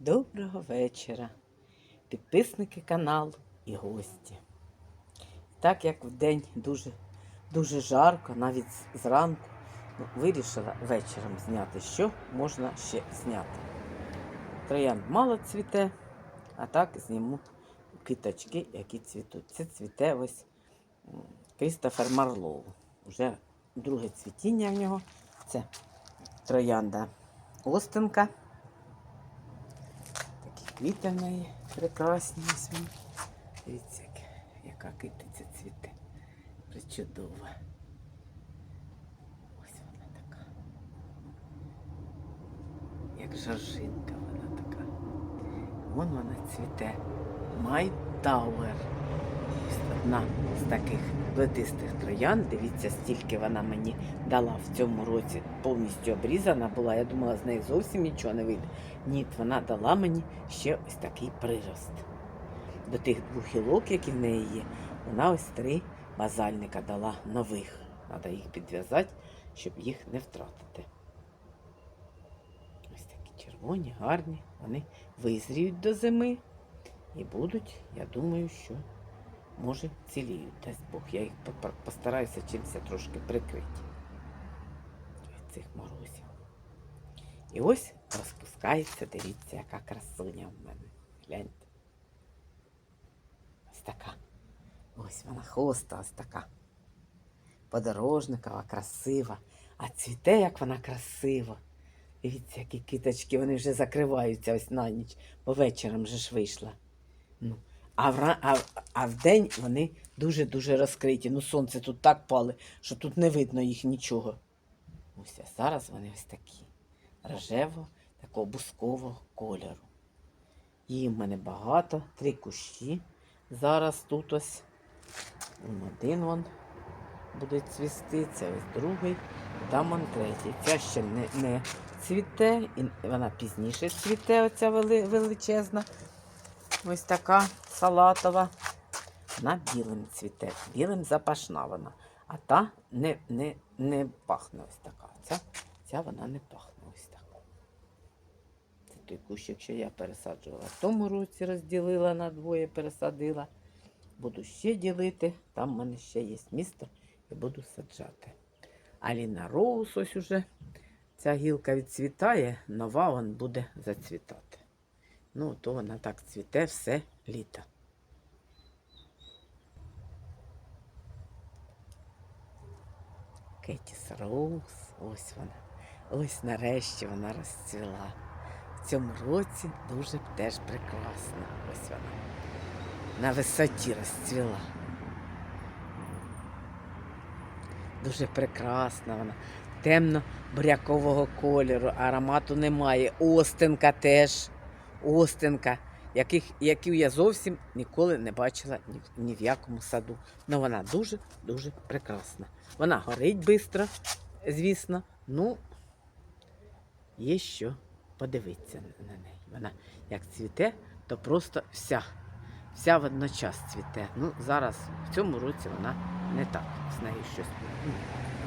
Доброго вечора, підписники каналу і гості. Так як в день дуже, дуже жарко, навіть зранку, ну, вирішила вечором зняти, що можна ще зняти. Троянд мало цвіте, а так зніму квіточки, які цвітуть. Це цвіте ось Крістофер Марлоу. Уже друге цвітіння в нього. Це троянда Остинка. Квіти в неї прекрасні. Ось. Дивіться, яка китиця цвіте. Причудова. Ось вона така. Як жаржинка вона така. Вон вона цвіте. Май Tower. Одна з таких плетистих троян. Дивіться, стільки вона мені дала в цьому році. Повністю обрізана була. Я думала, з неї зовсім нічого не вийде. Ні, вона дала мені ще ось такий прирост. До тих двох гілок, які в неї є, вона ось три базальника дала нових. Треба їх підв'язати, щоб їх не втратити. Ось такі червоні, гарні. Вони визріють до зими і будуть, я думаю, що може ціліють. Дасть Бог. Я їх постараюся чимось трошки прикрити від цих морозів. І ось розпускається, дивіться, яка красуня в мене. Гляньте. Ось така. Ось вона хоста, ось така. Подорожникова, красива. А цвіте, як вона красива. Дивіться, які квіточки, вони вже закриваються ось на ніч, бо вечором вже ж вийшла. Ну, а, вра... а, а вдень вони дуже-дуже розкриті. Ну, сонце тут так пали, що тут не видно їх нічого. Ось а зараз вони ось такі рожево, такого бускового кольору. Її в мене багато, три кущі. Зараз тут ось один вон буде цвісти, це ось другий, там он третій. Ця ще не, не цвіте, і вона пізніше цвіте, оця величезна. Ось така салатова. Вона білим цвіте, білим запашна вона. А та не, не, не пахне ось така. Ця, ця вона не пахне ось так. Це той кущик, що я пересаджувала. В тому році розділила на двоє, пересадила. Буду ще ділити, там в мене ще є місто і буду саджати. Аліна Роуз ось уже ця гілка відцвітає, нова вон буде зацвітати. Ну, то вона так цвіте все літо. Кетіс Роуз, ось вона. Ось нарешті вона розцвіла. В цьому році дуже теж прекрасна. Ось вона. На висоті розцвіла. Дуже прекрасна вона. Темно-бурякового кольору, аромату немає. Остинка теж. Остинка, яких, яку я зовсім ніколи не бачила ні, ні в якому саду. Ну вона дуже-дуже прекрасна. Вона горить швидко, звісно. Ну, є що подивитися на на неї. Вона як цвіте, то просто вся вся водночас цвіте. Ну, зараз в цьому році вона не так. З нею щось. Ну,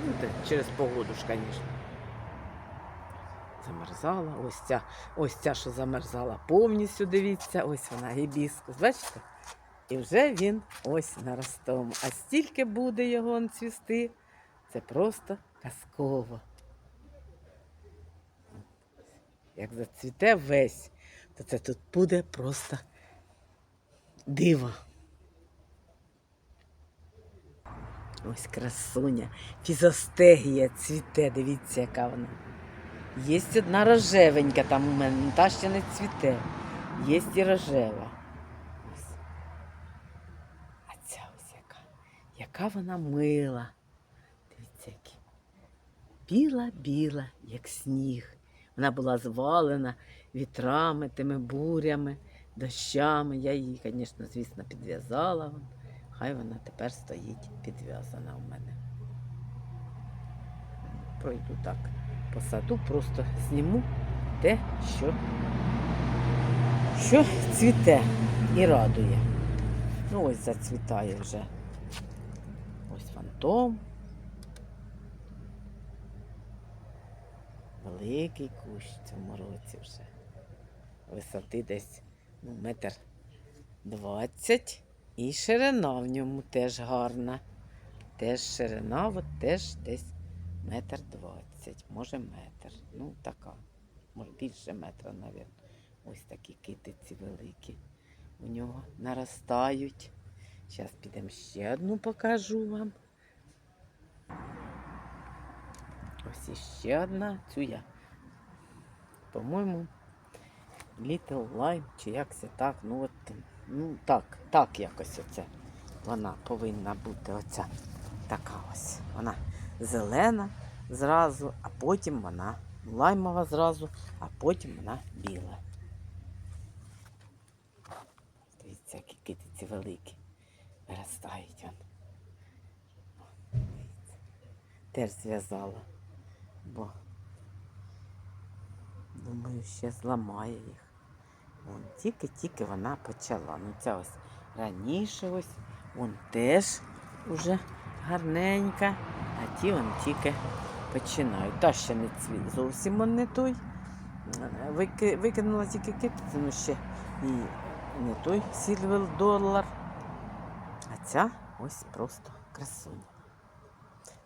ну, через погоду ж, звісно. Замерзала. Ось ця, ось ця, що замерзала повністю, дивіться, ось вона гібіскус. Бачите? І вже він ось на ростому. А стільки буде його цвісти. Це просто казково. Як зацвіте весь, то це тут буде просто диво. Ось красуня. Фізостегія цвіте, дивіться, яка вона. Є одна рожевенька там у мене, та ще не цвіте. Є і рожева. Ось. А ця ось яка. Яка вона мила. Дивіться, які. Біла-біла, як сніг. Вона була звалена вітрами, тими бурями, дощами. Я її, звісно, звісно, підв'язала. Хай вона тепер стоїть підв'язана у мене. Пройду так по саду, просто зніму те, що, що цвіте і радує. Ну, ось зацвітає вже. Ось фантом. Великий кущ в цьому році вже. висоти десь ну, метр двадцять. І ширина в ньому теж гарна. Теж ширина, от теж десь метр двадцять, може метр. Ну, така. Може більше метра, навіть. Ось такі китиці великі. У нього наростають. Зараз підемо ще одну покажу вам. Ось іще одна. Цю я. По-моєму, Little Lime, чи як це так. Ну от, ну так, так якось оце. Вона повинна бути оця така ось. Вона зелена зразу, а потім вона лаймова зразу, а потім вона біла. Дивіться, які китиці великі. Виростають он. Теж зв'язала, бо думаю, ще зламає їх. Вон, тільки-тільки вона почала. Ну ця ось раніше ось, вон теж уже гарненька, а ті вон тільки починають. Та ще не цвіт. Зовсім он не той. Вики, викинула тільки китицю, ну ще і не той сільвер долар. А ця ось просто красуня.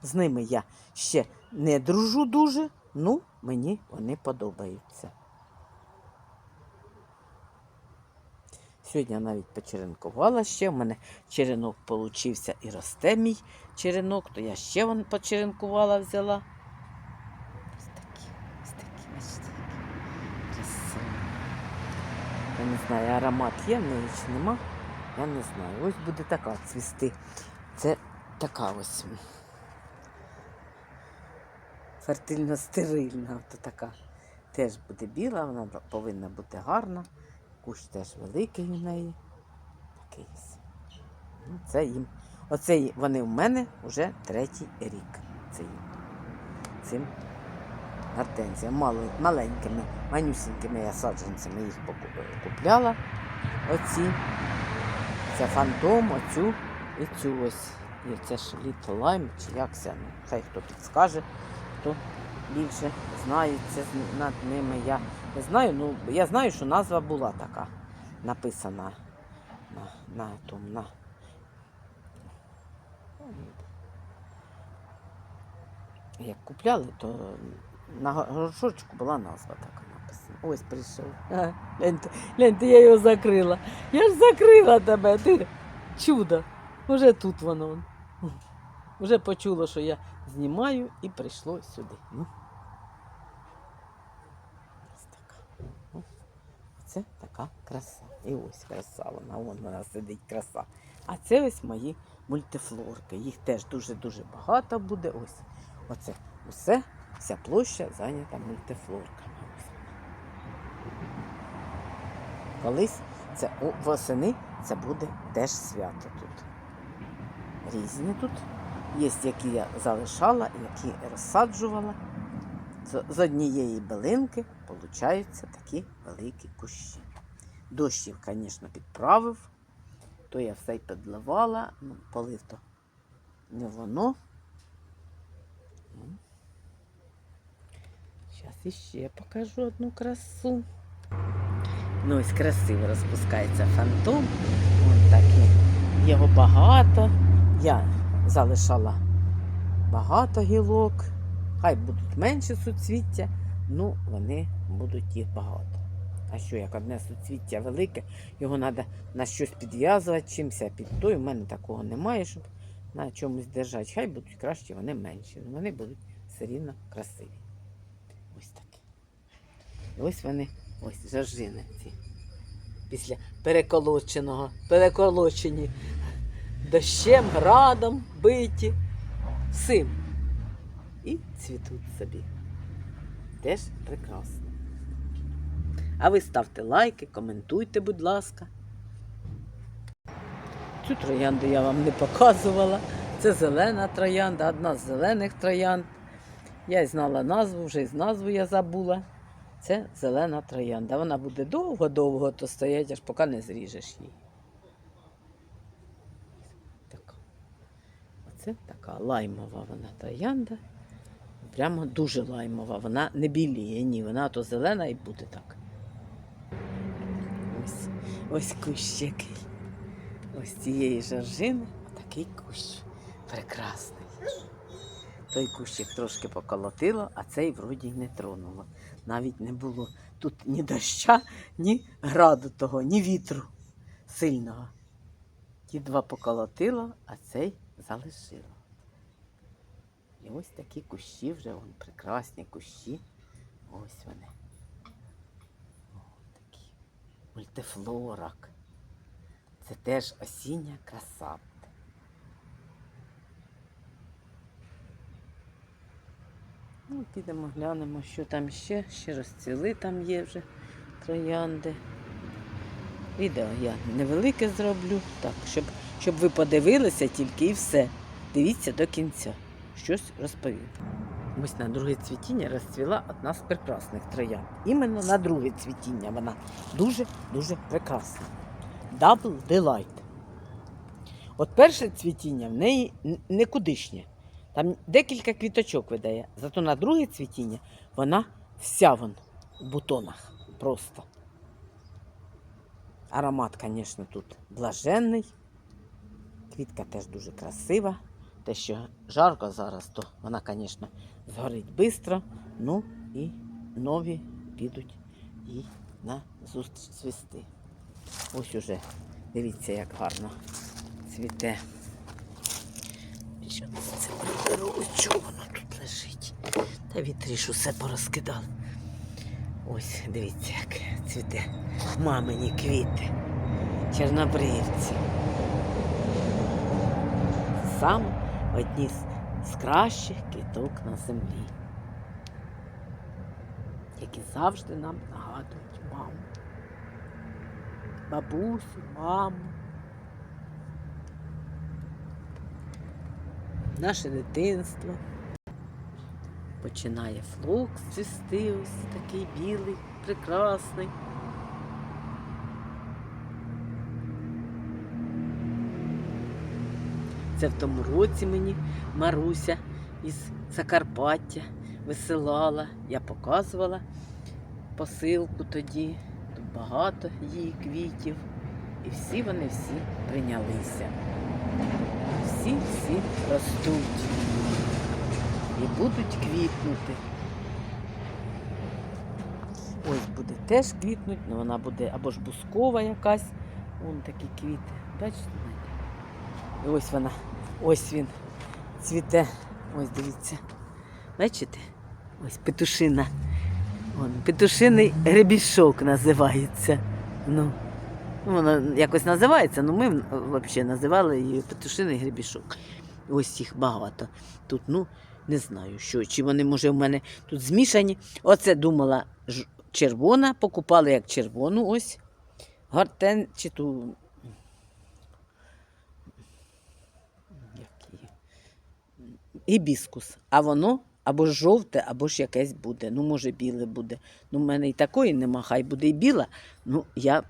З ними я ще не дружу дуже, ну мені вони подобаються. Сьогодні навіть почеренкувала ще. У мене черенок получився і росте мій черенок, то я ще вон почеренкувала, взяла. Ось такі, ось такі, бачите, красиві. Я не знаю, аромат є в неї чи нема. Я не знаю. Ось буде така цвісти. Це така ось фертильно-стерильна. Ото така. Теж буде біла, вона повинна бути гарна. Кущ теж великий у неї. Такий. Ну, Це їм. Оце вони в мене вже третій рік. Це їм. Цим гортензіям. Маленькими, манюсінькими я саджанцями їх купляла. Оці. Це фантом, оцю і цю ось. І це ж Little Lime, чи як це. Ну, хай хто підскаже, хто більше знається над ними. Я не знаю, ну я знаю, що назва була така написана на, на тому. На... Як купляли, то на горшочку була назва така написана. Ось прийшов. Ага, гляньте, я його закрила. Я ж закрила тебе, ти чудо. Уже тут воно. Вже почуло, що я знімаю і прийшло сюди. Ну. Ось така. О, Це така краса. І ось краса вона, вон вона сидить краса. А це ось мої мультифлорки. Їх теж дуже-дуже багато буде. Ось. Оце усе, вся площа зайнята мультифлорками. Колись це восени це буде теж свято тут. Різні тут. Є, які я залишала, які розсаджувала. З однієї билинки получаються такі великі кущі. Дощів, звісно, підправив, то я все й підливала, ну, полив то не воно. Зараз іще покажу одну красу. Ну, ось красиво розпускається фантом. Вон такий. Його багато. Я залишала багато гілок. Хай будуть менше суцвіття, ну вони будуть їх багато. А що, як одне суцвіття велике, його треба на щось підв'язувати, чимся під той. У мене такого немає, щоб на чомусь держати. Хай будуть краще, вони менші. Вони будуть все рівно красиві. Ось такі. Ось вони, ось жоржини ці. Після переколоченого, переколочені дощем, градом, биті, всім. І цвітуть собі. Теж прекрасно. А ви ставте лайки, коментуйте, будь ласка. Цю троянду я вам не показувала. Це зелена троянда, одна з зелених троянд. Я й знала назву, вже з назву я забула. Це зелена троянда. Вона буде довго-довго то стоять, аж поки не зріжеш її. Така. Оце така лаймова вона троянда. Прямо дуже лаймова. Вона не біліє, ні, вона то зелена і буде так. Ось, ось кущ який. Ось цієї жоржини такий кущ прекрасний. Той кущик трошки поколотило, а цей вроді й не тронуло. Навіть не було тут ні доща, ні граду того, ні вітру сильного. Ті два поколотило, а цей залишило. І ось такі кущі вже, вон, прекрасні кущі. Ось вони. Мультифлорак. Це теж осіння краса. Ну, підемо глянемо, що там ще. Ще розцвіли там є вже троянди. Відео я невелике зроблю, так, щоб, щоб ви подивилися тільки і все. Дивіться до кінця. Щось розповім. Ось на друге цвітіння розцвіла одна з прекрасних троянд. Іменно на друге цвітіння вона дуже-дуже прекрасна. Double Delight. От перше цвітіння в неї н- никудишнє. Там декілька квіточок видає. Зато на друге цвітіння вона вся вон в бутонах. Просто. Аромат, звісно, тут блаженний. Квітка теж дуже красива. Те, що жарко зараз, то вона, звісно, згорить швидко. Ну і нові підуть їй на зустріч цвісти. Ось уже, дивіться, як гарно цвіте. Що це приберу? Чого воно тут лежить? Та вітріш усе порозкидав. Ось, дивіться, як цвіте мамині квіти. Чорнобривці. Саме одні з, з кращих квіток на землі, які завжди нам нагадують маму. Бабусю, маму. Наше дитинство. Починає флокс цвісти, ось такий білий, прекрасний. Це в тому році мені Маруся із Закарпаття висилала. Я показувала посилку тоді. Тут багато її квітів. І всі вони всі прийнялися. Всі всі ростуть і будуть квітнути. Ось буде теж квітнуть, але вона буде або ж бускова якась. Вон такі квіти. Бачите? І ось вона, ось він цвіте. Ось дивіться. Бачите? Ось петушина. Вон, петушиний гребішок називається. Ну, ну, вона якось називається, але ми взагалі називали її петушиний гребішок. Ось їх багато. Тут, ну, не знаю, що, чи вони, може, в мене тут змішані. Оце думала червона, покупали як червону ось. Гортен чи ту як її? Гібіскус. А воно або ж жовте, або ж якесь буде. Ну, може, біле буде. Ну, в мене і такої нема, хай буде і біла. Ну, я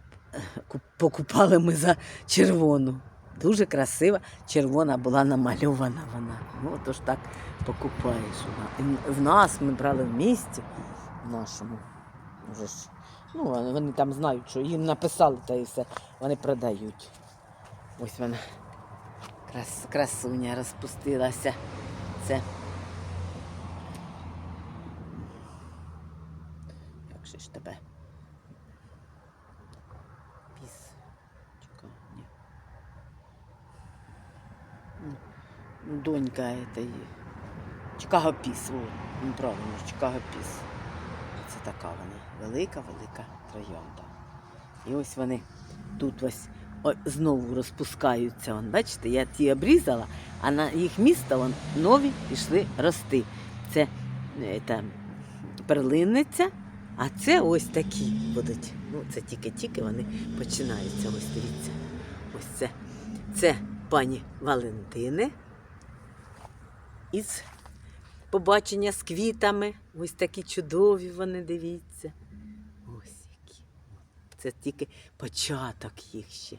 куп- покупали ми за червону. Дуже красива, червона була намальована вона. Ну, отож так покупаєш. вона. В нас ми брали в місті, в нашому. Вже ж, ну, вони там знають, що їм написали та і все. Вони продають. Ось вона. Крас, красуня розпустилася. Це. Як же ж тебе? Піс. Чекай, ні. Ну, донька этой. Чикаго Піс. О, ну, правильно, Чикаго Піс. Це така вона. Велика-велика троянда. І ось вони тут ось о, знову розпускаються. Вон, бачите, я ті обрізала, а на їх місто вон, нові пішли рости. Це е, перлинниця, а це ось такі будуть. Ну, це тільки-тільки вони починаються. Ось дивіться. Ось це. Це пані Валентини із побачення з квітами. Ось такі чудові вони, дивіться. Ось які. Це тільки початок їх ще.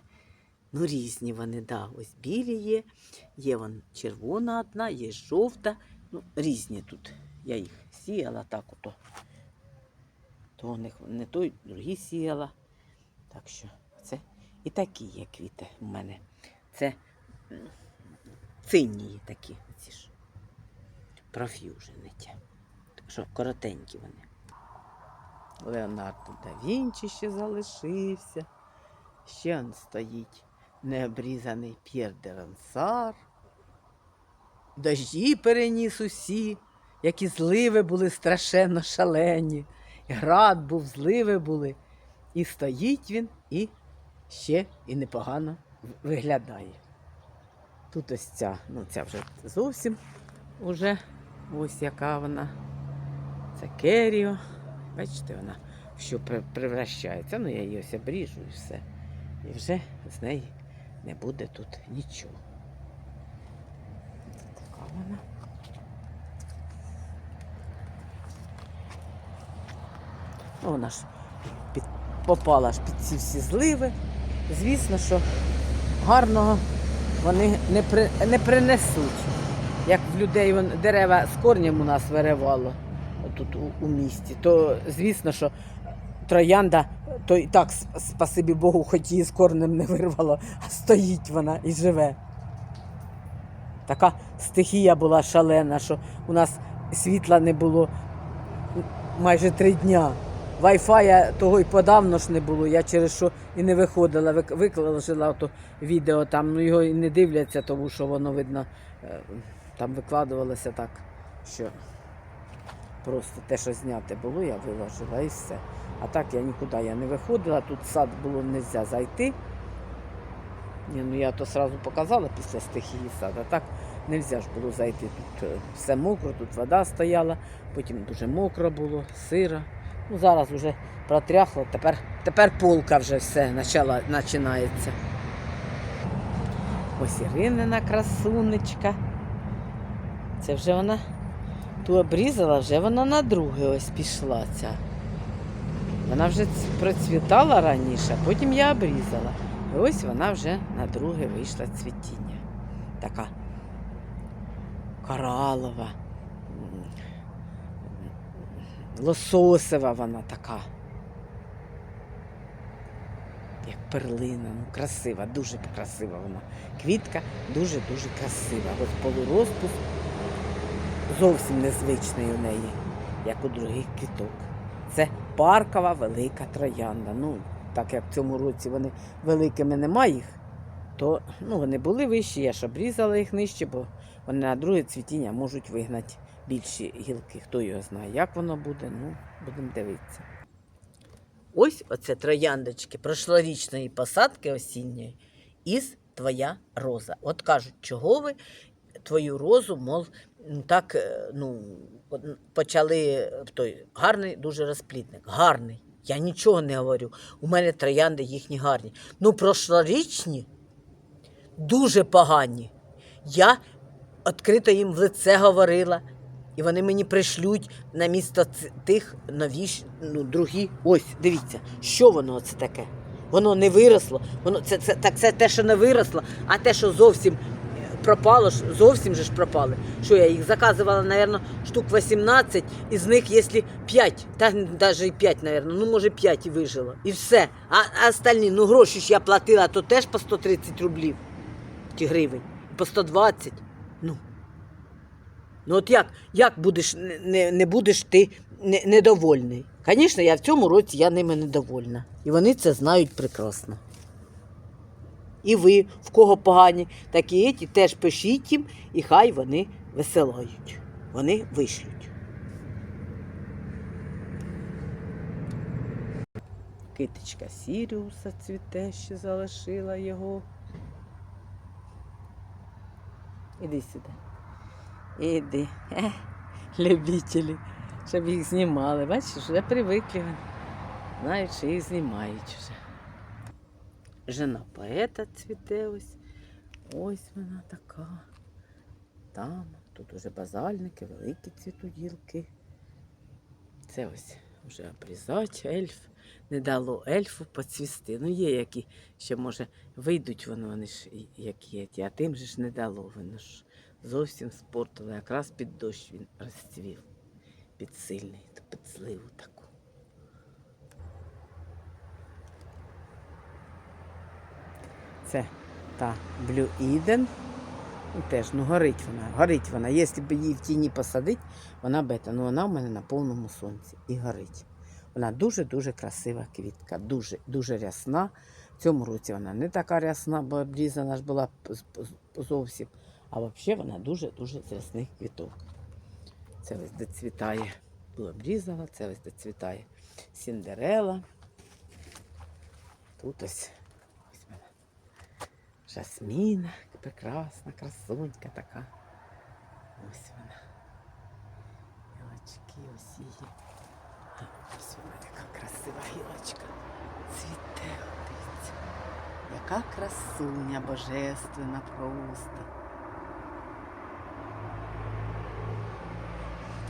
Ну, різні вони, да. Ось білі є, є вон червона одна, є жовта. Ну, різні тут. Я їх сіяла так ото. То у них не той, другі сіяла. Так що це і такі є квіти у мене. Це цинні такі, ці ж проф'южени ті. Так що коротенькі вони. Леонардо да Вінчі ще залишився. Ще он стоїть необрізаний П'єр де Рансар. Дожді переніс усі, які зливи були страшенно шалені. Град був, зливи були. І стоїть він і ще і непогано виглядає. Тут ось ця, ну ця вже зовсім уже ось яка вона. Це Керіо. Бачите, вона що превращається. Ну, я її ось обріжу і все. І вже з неї не буде тут нічого. Така вона. Ну, вона ж під, попала ж під ці всі зливи. Звісно, що гарного вони не, при, не принесуть. Як в людей вон, дерева з корнем у нас виривало тут у, у місті, то звісно, що троянда, то і так, спасибі Богу, хоч її з корнем не вирвало, а стоїть вона і живе. Така стихія була шалена, що у нас світла не було майже три дня. Вайфая того й подавно ж не було, я через що і не виходила, вик- викладала то відео там, ну його і не дивляться, тому що воно видно, е, там викладувалося так, що просто те, що зняти було, я виложила і все. А так я нікуди я не виходила, тут сад було не можна зайти. Ні, ну я то одразу показала після стихії сад, а так не можна ж було зайти. Тут е, все мокро, тут вода стояла, потім дуже мокро було, сиро. Ну, зараз вже протряхло, тепер, тепер полка вже все почала, починається. Ось Іринина красунечка. Це вже вона ту обрізала, вже вона на друге ось пішла ця. Вона вже процвітала раніше, потім я обрізала. І ось вона вже на друге вийшла цвітіння. Така коралова, лососева вона така. Як перлина, ну красива, дуже красива вона. Квітка дуже-дуже красива. От полурозпуск зовсім незвичний у неї, як у других квіток. Це паркова велика троянда. Ну, так як в цьому році вони великими немає їх, то ну, вони були вищі, я ж обрізала їх нижче, бо вони на друге цвітіння можуть вигнати більші гілки. Хто його знає, як воно буде, ну, будемо дивитися. Ось оце трояндочки прошлорічної посадки осінньої із твоя роза. От кажуть, чого ви твою розу, мов, так е, ну, почали е, той гарний дуже розплідник. Гарний. Я нічого не говорю. У мене троянди їхні гарні. Ну, прошлорічні дуже погані. Я відкрито їм в лице говорила, і вони мені пришлють на місто тих новіш, ну, другі. Ось, дивіться, що воно це таке? Воно не виросло. Воно це, це, так це те, що не виросло, а те, що зовсім пропало, ж, зовсім же ж пропали. Що я їх заказувала, мабуть, штук 18, із них, якщо 5, та навіть і 5, мабуть, ну може 5 і вижило. І все. А, а остальні, ну гроші ж я платила, то теж по 130 рублів чи гривень, по 120. Ну. Ну от як, як будеш, не- не, будеш ти не- недовольний? Звісно, я в цьому році я ними недовольна. І вони це знають прекрасно. І ви, в кого погані, такі еті, теж пишіть їм, і хай вони висилають. Вони вишлють. Китичка Сіріуса цвіте, ще залишила його. Іди сюди. Іди. Ех, любителі, щоб їх знімали. Бачиш, вже привикли. Знають, що їх знімають вже. Жена поета цвіте ось. Ось вона така. Там, тут уже базальники, великі цвітуть гілки. Це ось вже обрізач, ельф. Не дало ельфу поцвісти. Ну, є які ще, може, вийдуть вони, вони ж які, є ті, а тим же ж не дало. Воно ж зовсім спортило. Якраз під дощ він розцвів. Під сильний, під зливу таку. Це та Blue Eden. І теж, ну, горить вона, горить вона. Якщо б її в тіні посадити, вона бета. Ну вона в мене на повному сонці і горить. Вона дуже-дуже красива квітка, дуже, дуже рясна. В цьому році вона не така рясна, бо обрізана ж була зовсім. А взагалі вона дуже-дуже з рясних квіток. Це ось доцвітає. Було обрізала, це ось доцвітає Сіндерела. Тут ось. Жасміна, прекрасна, красунька така. Ось вона. Гілочки ось її. Ось вона яка красива гілочка. Цвіте, дивіться. Яка красуня божественна просто.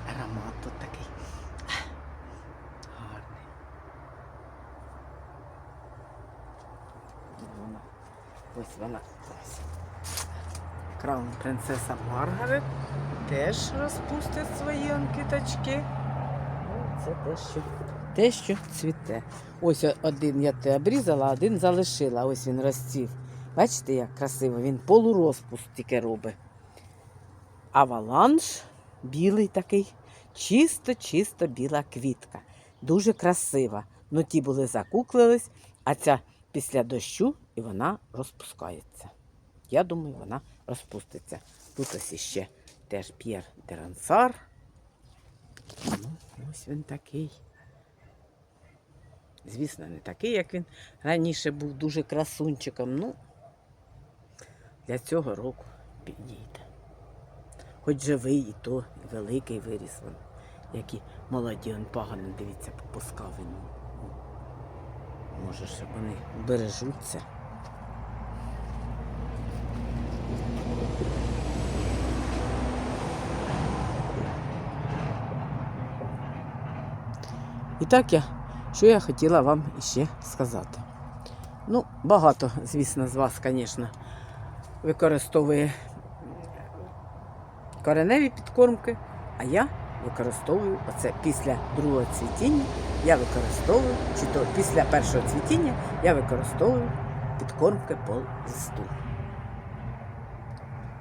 Аромат тут такий. Гарний. Вона. Ось вона. Ось. Краун принцеса Маргарет теж розпустить свої анкіточки. Ну, Це те, що, те, що цвіте. Ось один я те обрізала, один залишила. Ось він розцвів. Бачите, як красиво, він полурозпуст тільки робить. Аваланж білий такий, чисто-чисто біла квітка. Дуже красива. Ну ті були закуклились, а ця після дощу і вона розпускається. Я думаю, вона розпуститься. Тут ось іще теж П'єр Дерансар. Ну, ось він такий. Звісно, не такий, як він раніше був дуже красунчиком. Ну, для цього року підійде. Хоч живий і то, великий виріс він. Які молоді, он погано дивіться, попускав він. Може, щоб вони бережуться. І так я, що я хотіла вам іще сказати. Ну, багато, звісно, з вас, звісно, використовує кореневі підкормки, а я використовую оце після другого цвітіння, я використовую, чи то після першого цвітіння я використовую підкормки по листу.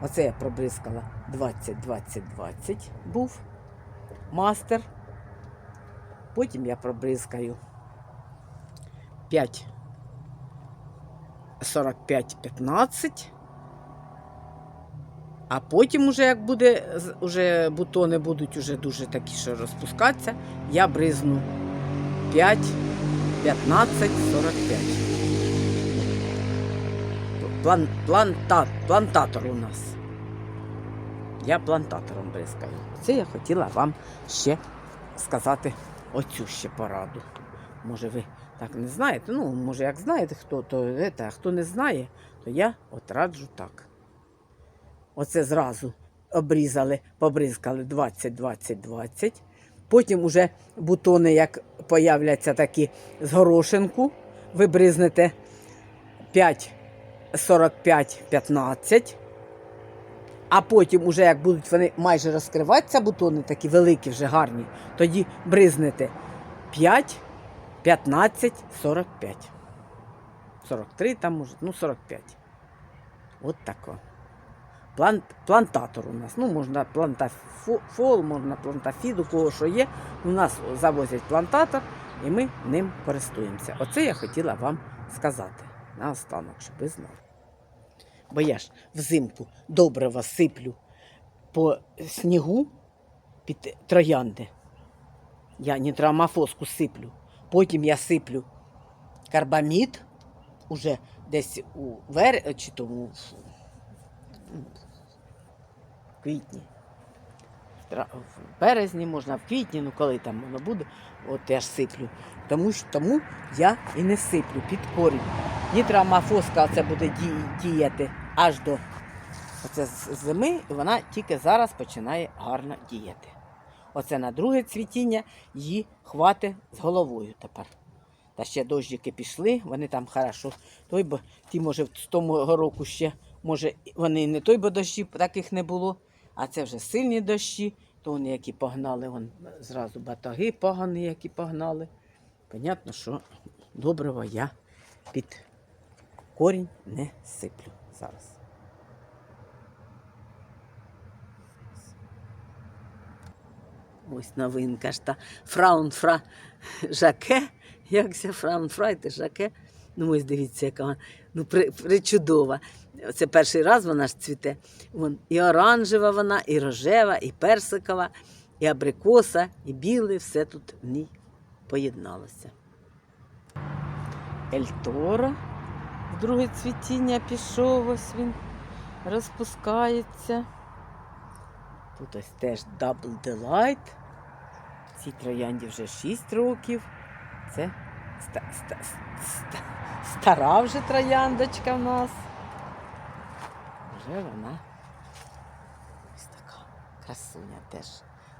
Оце я пробризкала 20-20-20 був мастер. Потім я пробризкаю 5 45-15. А потім, уже, як буде, уже бутони будуть уже дуже такі, що розпускатися, я бризну 5, 15, 45. План, планта, плантатор у нас. Я плантатором бризкаю. Це я хотіла вам ще сказати оцю ще пораду. Може, ви так не знаєте? Ну, може, як знаєте, хто, то це, а хто не знає, то я от раджу так. Оце зразу обрізали, побризкали 20, 20, 20. Потім уже бутони, як появляться такі з горошинку, ви бризнете 5, 45, 15. А потім, уже як будуть вони майже розкриватися, бутони такі великі, вже гарні, тоді бризнете 5, 15, 45. 43 там може, ну 45. От тако. План, плантатор у нас. Ну, можна плантафол, можна плантафід, у кого що є. У нас завозять плантатор, і ми ним користуємося. Оце я хотіла вам сказати наостанок, щоб ви знали. Бо я ж взимку добре сиплю по снігу під троянди. Я нітроамофоску сиплю. Потім я сиплю карбамід уже десь у вер... чи тому в квітні. В березні можна, в квітні, ну коли там воно буде, от я ж сиплю. Тому, що- тому я і не сиплю під корінь. Нітроамофоска це буде діяти аж до оце зими, і вона тільки зараз починає гарно діяти. Оце на друге цвітіння її хватить з головою тепер. Та ще дощики пішли, вони там хорошо. Той бо ті, може, в тому року ще, може, вони не той, бо дощів таких не було, а це вже сильні дощі, то вони які погнали, вон, зразу батаги погані, які погнали. Понятно, що доброго я під корінь не сиплю зараз. Ось новинка ж та фраунфра жаке. Як це фраунфрайте жаке? Ну, ось дивіться, яка ну, при, причудова. Це перший раз вона ж цвіте. Вон, і оранжева вона, і рожева, і персикова, і абрикоса, і біле, все тут в ній поєдналося. Ельторо. В друге цвітіння пішов, ось він розпускається. Тут ось теж Double Delight. Цій троянді вже 6 років. Це ста, ста, ста, стара вже трояндочка в нас. Вже вона ось така красуня теж.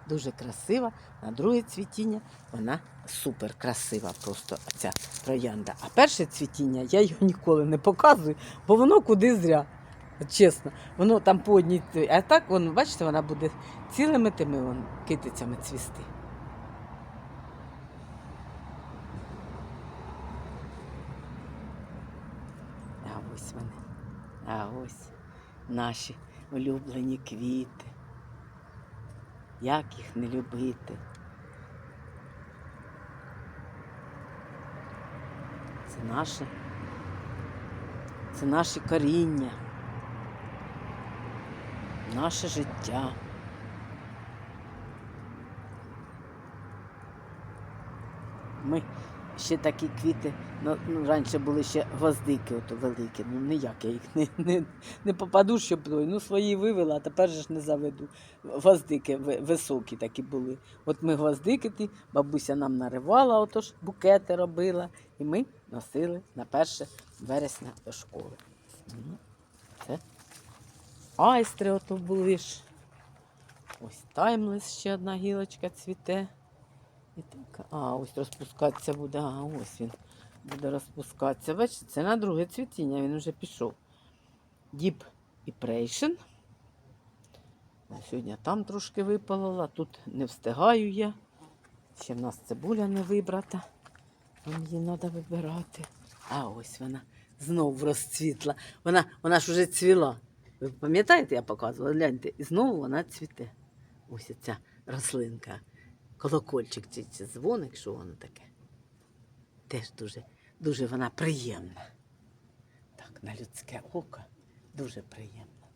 Дуже красива. На друге цвітіння вона супер красива, просто ця троянда. А перше цвітіння я його ніколи не показую, бо воно куди зря. Чесно, воно там по одній. А так, вон, бачите, вона буде цілими тими вон, китицями цвісти. А ось вони. А ось наші улюблені квіти. Як їх не любити? Це наше. Це наше коріння, наше життя. Ми ще такі квіти, ну, ну, раніше були ще гвоздики ото великі, ну ніяк я їх не, не, не попаду, щоб ну свої вивела, а тепер ж не заведу. Гвоздики високі такі були. От ми гвоздики, ті, бабуся нам наривала, отож букети робила, і ми носили на 1 вересня до школи. Ну, Це айстри ото були ж. Ось таймлес ще одна гілочка цвіте. І так, а, ось розпускатися буде. А, ось він буде розпускатися. Бачите, це на друге цвітіння, він вже пішов. Deep Impression. Сьогодні там трошки випалила, тут не встигаю я. Ще в нас цибуля не вибрата. Нам її треба вибирати. А ось вона знову розцвітла. Вона, вона ж вже цвіла. Ви пам'ятаєте, я показувала? Гляньте, і знову вона цвіте. Ось ця рослинка. Колокольчик чи, чи дзвоник, що воно таке. Теж дуже, дуже вона приємна. Так, на людське око дуже приємна.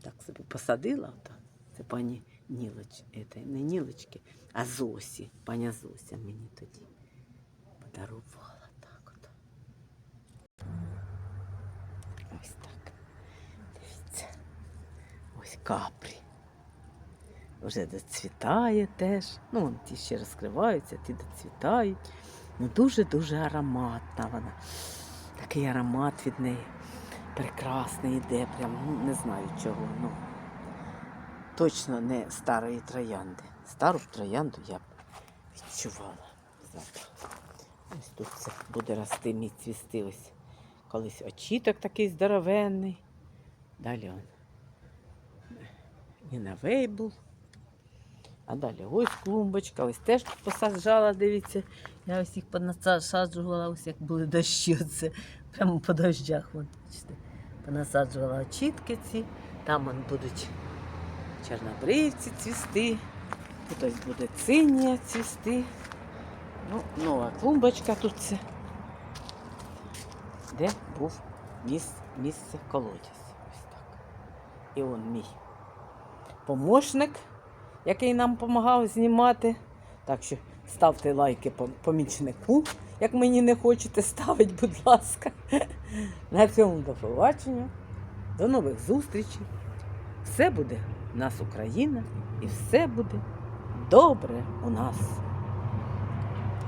Так собі посадила ото. Це пані Нілоч, це не Нілочки, а Зосі. Паня Зося мені тоді подарувала так от. Ось так. Дивіться. Ось капрі. Вже доцвітає теж. Ну, вон ті ще розкриваються, ті доцвітають. Ну, дуже-дуже ароматна вона. Такий аромат від неї прекрасний йде, прям, ну, не знаю чого. Ну, точно не старої троянди. Стару троянду я б відчувала запах. Ось тут це буде рости мій цвісти. Ось колись очіток такий здоровенний. Далі он. Нінавей був. А далі ось клумбочка, ось теж посаджала, дивіться. Я ось їх понасаджувала, ось як були дощі. Оце, прямо по дощах. Вон, понасаджувала очітки ці. Там вон будуть чорнобривці цвісти. Тут ось буде цинія цвісти. Ну, нова клумбочка тут це. Де був міс, місце колодязь. Ось так. І он мій помощник, який нам допомагав знімати. Так що ставте лайки по- помічнику, як мені не хочете ставити, будь ласка. На цьому до побачення. До нових зустрічей. Все буде в нас Україна і все буде добре у нас.